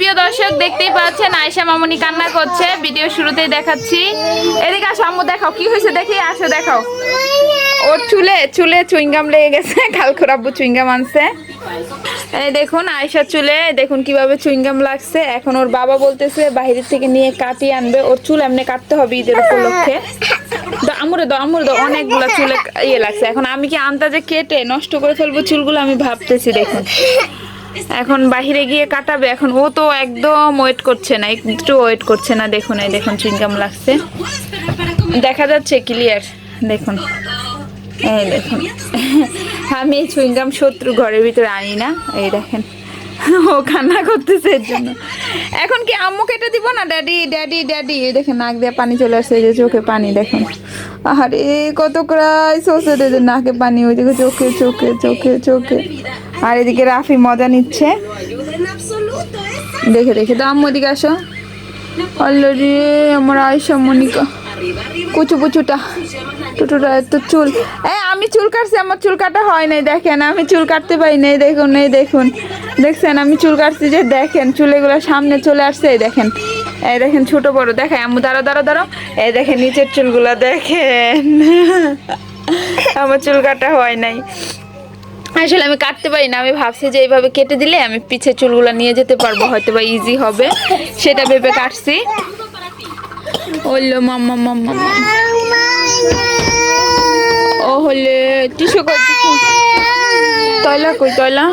প্রিয় দর্শক, দেখতেই পাচ্ছেন মামুনি কান্না করছে। ভিডিও শুরুতেই দেখাচ্ছি। এদিকে দেখাও, কি হয়েছে দেখি দেখাও। ওর চুলে চুলে লেগে গেছে আনছে। দেখুন চুলে, দেখুন কীভাবে চুইংগাম লাগছে। এখন ওর বাবা বলতেছে বাইরে থেকে নিয়ে কাটিয়ে আনবে। ওর চুল এমনি কাটতে হবে ঈদের উপলক্ষে। আমুরে দাও আমুরে দাও, অনেকগুলো চুলে ইয়ে লাগছে। এখন আমি কি আন্দাজে কেটে নষ্ট করে ফেলব চুলগুলো? আমি ভাবতেছি, দেখুন। এখন বাহিরে গিয়ে কাটাবে। এখন ও তো একদম ওয়েট করছে না, একটু ওয়েট করছে না। দেখুন, এই দেখুন চুইংগাম লাগছে। দেখা যাচ্ছে ক্লিয়ার দেখুন, এই দেখুন। আমি চুইংগাম শত্রু ঘরের ভিতরে আনি না। এই দেখেন। ও কান্না করতেছে এর জন্য। এখন কি আম্মু কেটে দিব না? ড্যাডি ড্যাডি ড্যাডি দেখেন, নাক দিয়ে পানি চলে আসছে যে চোখে পানি, দেখুন। আরে কত ক্রাই সোসে দে নাকে পানি, ওই দিকে চোখে চোখে চোখে চোখে। আর এদিকে রাফি মজা নিচ্ছে। দেখে দেখে। তো আম্মু, এদিকে আসো। অলরেডি আমার আয়সা মনিকা কুচু কুচুটা। টুটুটা এত চুল। এই, আমি চুল কাটছি, আমার চুল কাটা হয় নাই, দেখেন। আমি চুল কাটতে পারি নাই, দেখুন, এই দেখুন। দেখছেন, আমি চুল কাটছি যে, দেখেন, চুলেগুলো সামনে চলে আসছে, এই দেখেন। এই দেখেন, ছোট বড়। দেখায় আম্মু দাঁড়া দাঁড়া দাঁড়াও। এই দেখেন, নিচের চুলগুলো দেখেন। আমার চুল কাটা হয় নাই। আসলে আমি কাটতে পারি না, আমি ভাবছি যে, এইভাবে কেটে দিলে আমি পিছে চুলগুলো নিয়ে যেতে পারব হয়তো বা ইজি হবে। সেটা ভেবে কাটছি। ওল্লো মাম্মা মাম্মা। ও হলে টিসু কই তয়লা কই, তয়লা?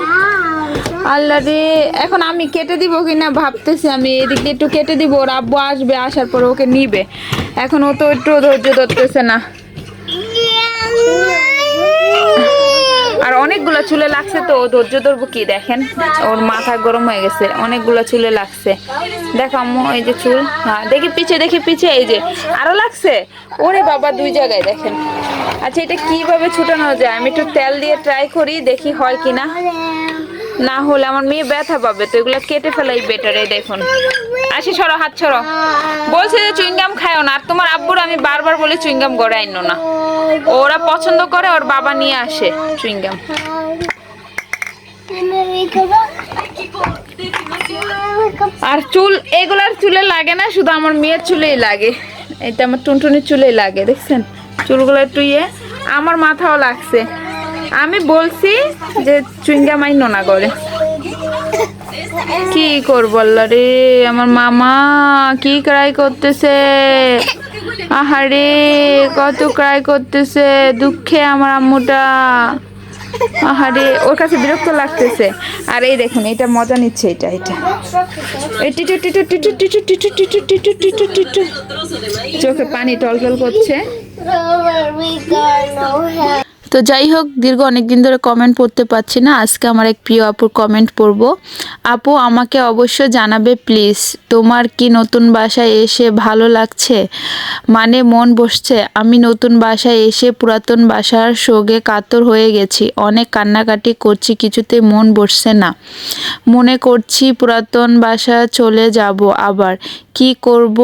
আল্লাহ রে, এখন আমি কেটে দিব কিনা ভাবতেছি আমি, এদিক একটু কেটে দিব, ওর আব্বু আসবে, আসার পর ওকে নিবে। এখন ও তো একটু ধৈর্য ধরতেছে না। আর অনেকগুলো চুলে লাগছে তো, ধৈর্য ধরবো কি দেখেন? ওর মাথা গরম হয়ে গেছে, অনেকগুলো চুলে লাগছে। দেখো আম্মু, এই যে চুল। হ্যাঁ দেখি পিছে দেখি পিছে, এই যে। আরও লাগছে? ওরে বাবা, দুই জায়গায় দেখেন। আচ্ছা এটা কীভাবে ছুটানো যায়? আমি একটু তেল দিয়ে ট্রাই করি, দেখি হয় কিনা। না না হলে আমার মেয়ে ব্যথা পাবে, তো এগুলো কেটে ফেলাই বেটার এই দেখুন। আসি, সরো, হাত সরো। বলছে যে, চুইংগাম খায়ও না। আর তোমার আব্বুর আমি বারবার বলে, চুইংগাম গড়ে আইনো না। ওরা পছন্দ করে, ওর বাবা নিয়ে আসে চুইংগাম। আর চুল, এগুলার চুলে লাগে না, শুধু আমার মেয়ের চুলেই লাগে। এটা আমার টুনটুনির চুলেই লাগে, দেখছেন? চুলগুলো একটু ইয়ে। আমার মাথাও লাগছে। আমি বলছি যে চুইংগাম আইনো না করে কি করব আল্লাহ রে আমার মামা কি ক্রাই করতেছে আহারে কত ক্রাই করতেছে দুঃখে আমার আম্মুটা আহারে ওর কাছে বিরক্ত লাগতেছে আর এই দেখুন এটা মজা নিচ্ছে এটা এটা চোখে পানি টল করছে তো যাই হোক, দীর্ঘ অনেক দিন ধরে কমেন্ট পড়তে পারছি না। আজকে আমার এক প্রিয় আপুর কমেন্ট পড়ব। আপু, আমাকে অবশ্য জানাবে প্লিজ তোমার কি নতুন বাসায় এসে ভালো লাগছে? মানে মন বসছে, আমি নতুন বাসায় এসে পুরাতন বাসার শোকে কাতর হয়ে গেছি, অনেক কান্নাকাটি করছি, কিছুতে মন বসছে না। মনে করছি পুরাতন বাসা চলে যাব আবার, কি করব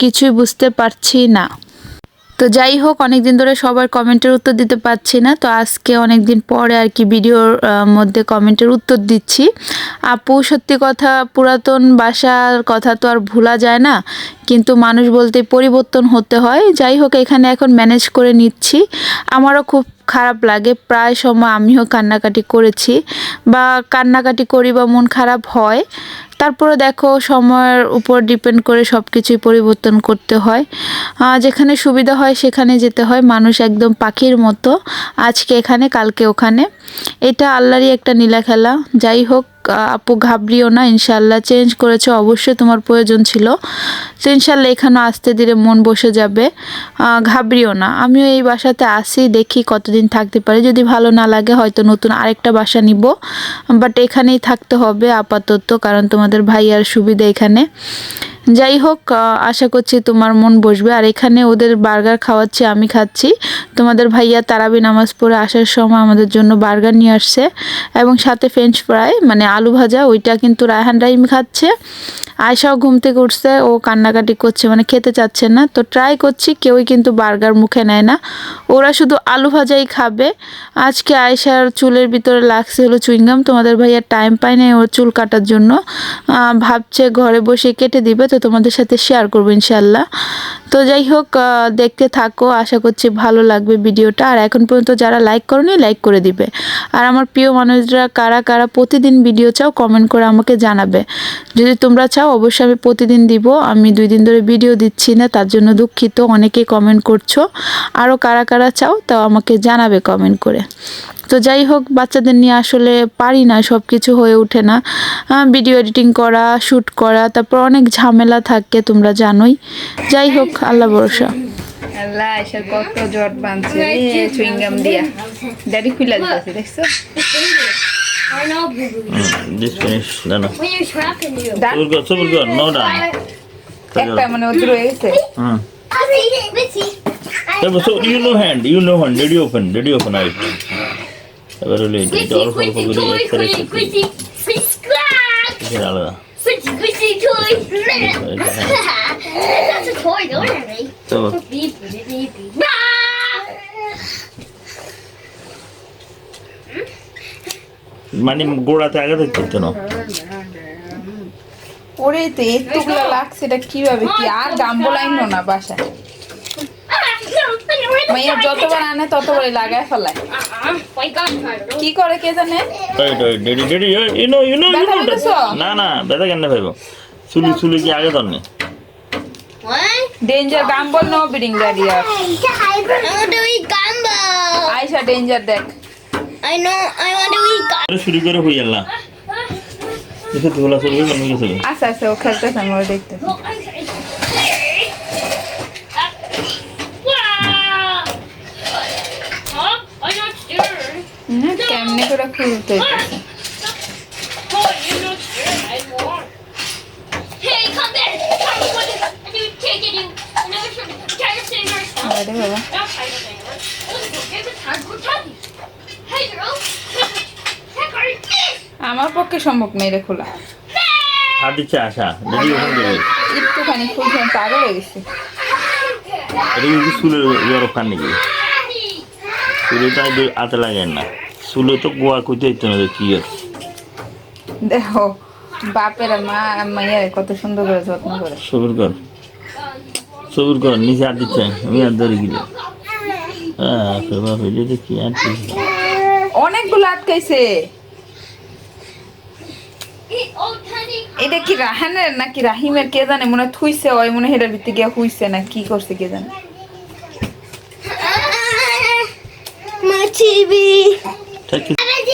কিছুই বুঝতে পারছি না। তো যাই হোক, অনেকদিন ধরে সবার কমেন্টের উত্তর দিতে পারছি না, তো আজকে অনেক দিন পরে আর কি ভিডিওর মধ্যে কমেন্টের উত্তর দিচ্ছি। আপু, সত্যি কথা, পুরাতন বাসার কথা তো আর ভোলা যায় না, কিন্তু মানুষ বলতে পরিবর্তন হতে হয়। যাই হোক, এখানে এখন ম্যানেজ করে নিচ্ছি। আমারও খুব খারাপ লাগে, প্রায় সময় আমিও কান্নাকাটি করেছি, বা কান্নাকাটি করি বা মন খারাপ হয় তারপরে দেখো সময়ের উপর ডিপেন্ড করে সব কিছুই পরিবর্তন করতে হয়। যেখানে সুবিধা হয় সেখানে যেতে হয়। মানুষ একদম পাখির মতো। আজকে এখানে, কালকে ওখানে। এটা আল্লাহরই একটা নীলা খেলা যাই হোক আপু ঘাবড়িও না ইনশাল্লাহ চেঞ্জ করেছে, অবশ্যই তোমার প্রয়োজন ছিল। তো ইনশাল্লাহ এখানে আসতে ধীরে মন বসে যাবে। ঘাবড়িও না। আমিও এই বাসাতে আসি দেখি কতদিন থাকতে পারি। যদি ভালো না লাগে, হয়তো নতুন আরেকটা বাসা নিব। বাট এখানেই থাকতে হবে আপাতত, কারণ তোমাদের ভাইয়ার সুবিধা এখানে। যাই হোক আশা করছি তোমার মন বসবে। আর এখানে ওদের বার্গার খাওয়াচ্ছি, আমি খাচ্ছি। তোমাদের ভাইয়া তারাবি নামাজ পড়ে আসার সময় আমাদের জন্য বার্গার নিয়ে আসছে। এবং সাথে ফ্রেঞ্চ ফ্রাই মানে আলু ভাজা, ওইটা কিন্তু রায়হান রাহিম খাচ্ছে। আয়সাও ঘুম থেকে উঠছে, ও কান্নাকাটি করছে মানে খেতে চাচ্ছে না। তো ট্রাই করছি, কেউই কিন্তু বার্গার মুখে নেয় না। ওরা শুধু আলু ভাজাই খাবে। আজকে আয়সার চুলের ভিতরে লাগছে হলো চুইংগাম। তোমাদের ভাইয়া টাইম পায় নাই ওর চুল কাটার জন্য। ভাবছে ঘরে বসে কেটে দিবে। তো তোমাদের সাথে শেয়ার করব ইনশাল্লাহ তো যাই হোক দেখতে থাকো, আশা করছি ভালো লাগবে ভিডিওটা। আর এখন পর্যন্ত যারা লাইক করনি লাইক করে দিবে। আর আমার প্রিয় মানুষরা, কারা কারা প্রতিদিন ভিডিও চাও কমেন্ট করে আমাকে জানাবে। যদি তোমরা চাও, অবশ্যই আমি প্রতিদিন দিব। আমি দুই দিন ধরে ভিডিও দিচ্ছি না, তার জন্য দুঃখিত। অনেকেই কমেন্ট করছ। আরও কারা কারা চাও, তাও আমাকে জানাবে কমেন্ট করে। তো যাই হোক বাচ্চাদের নিয়ে আসলে পারি না সব কিছু হয়ে ওঠে না ভিডিও এডিটিং করা শ্যুট করা তারপর অনেক ঝামেলা থাকে তোমরা জানোই যাই হোক আল্লাহ ভরসা আল্লাহ কত জট বাঁধছে চুইংগাম দিয়া ড্যাডি খুলে দেখছ. Mm, this finish. Super good, super good. No done. একটা মানে ওদের হয়ে Mm. So you know hand, you know hand. Did you open? Did you open it? এবার মানে গোড়াতে আগাতে চলতো না? ওরে তো একটু লাগছে এটা কীভাবে কি? আর ডাম্বো লাইন না বাসায়। মেয়ে যতবার আনে ততবার লাগায় ফেলায়। কি করে কে জানে? Daddy daddy you know you know you know না না ব্যথা কেন ভাইব চুলি চুলি কি আগে ধরনি? Danger gamble no eat gumbo. আয়সা ডেঞ্জার দেখ। Know, I want to eat gumbo. শুরু করে হই আল্লাহ। চলবে আমি গেছে আচ্ছা আচ্ছা ও খেলতেছে আমি ওরা for Tubby. Hey, girl. আমার পক্ষে সম্ভব নেই রে খোলা। হাত দিচ্ছে আশা ডেডি ওখান দেবে একটুখানি খুলছে পাগল হয়ে গেছি। এটা কিন্তু চুলের বরফ খান নাকি? চুলে তো হাতে লাগেন না। চুলে তো গোয়া কইতে হইতো না কি আর দেখো বাপের মা মাইয়ারে কত সুন্দর করে যত্ন করে। সবুর কর সবুর কর নিচে হাত দিচ্ছে আমি আর ধরে গিয়ে হ্যাঁ কি আর অনেকগুলো আটকাইছে। এটা কি রাহানের নাকি রাহিমের কে জানে মনে থুইছে ওই মনে এটার ভিতরে গিয়ে হুইছে না কি করছে কে জানে। My TV. ঠিক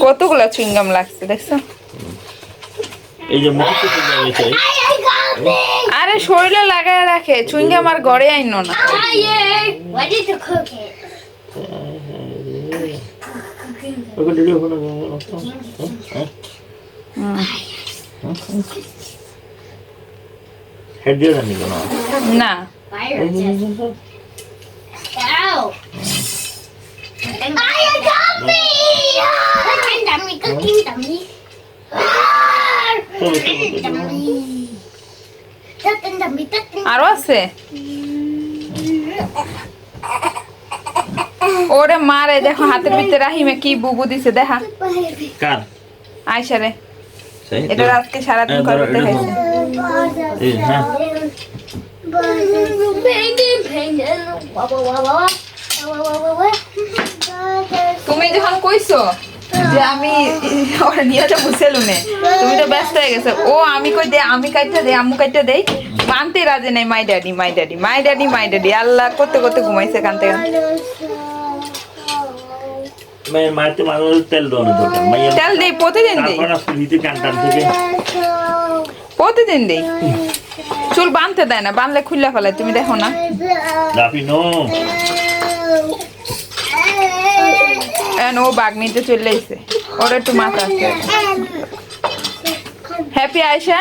Good good no chewing gum লাগছে, দেখছ? এই যে আরে শরীরে লাগায় রাখে, চুইংগাম আর ঘরে আইনো না। Dummy, cooking dummy. Cooking dummy. Cooking dummy, cooking আরও আছে ওরে মারে দেখো হাতের ভিতরে রাহিমে কি বুবু দিছে দেখা. কার? আয়সা রে। এটা আজকে সারাদিন হ্যাঁ, করতে হয়েছে হ্যাঁ. তুমি যখন কইছো যে আমি ওরা নিয়ে যাব সেলুনে তুমি তো ব্যস্ত হয়ে গেছো। ও আমি কই দে আমি কাইটা দেই আম্মু কাইটা দেই। মানতে রাজে নাই my daddy my daddy my daddy my daddy আল্লাহ করতে করতে ঘুমাইছে কানতে কানতে মেয়ের মায়ের মাঝে মাঝে তেল দেওয়ানো দরকার। তেল দেই প্রতিদিন দেই। তারপর আজকে নিতে টান টান থেকে প্রতিদিন দেই। চুল বাঁধতে দেয় না বাঁধলে খুললে ফেলে তুমি দেখো না। রাফি নো। এখন ও বাঘ নিতে চলে এসে ওর একটু মাথা আছে। হ্যাপি আয়সা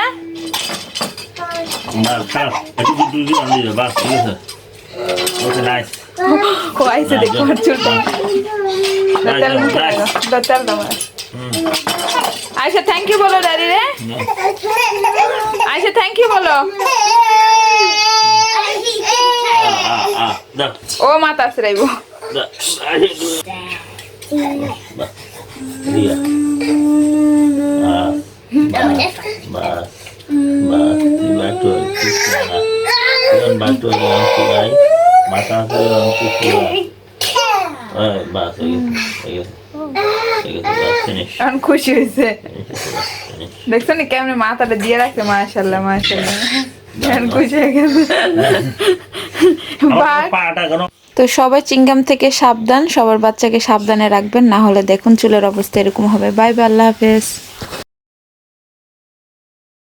ও আইসে দেখো চুলটা। আয়সা থ্যাংক ইউ বলো ড্যাডি রে। আয়সা থ্যাংক ইউ বলো। ও মাথা আসরাইব দা এখন খুশি হয়েছে দেখছ না কেমন মাথাটা দিয়ে রাখছে মাশাল্লাহ মাশাল্লাহ এখন খুশি হয়ে গেছে তো সবাই চিংগাম থেকে সাবধান সবার বাচ্চাকে সাবধানে রাখবেন না হলে দেখুন চুলের অবস্থা এরকম হবে। বাই বাই আল্লাহ হাফেজ।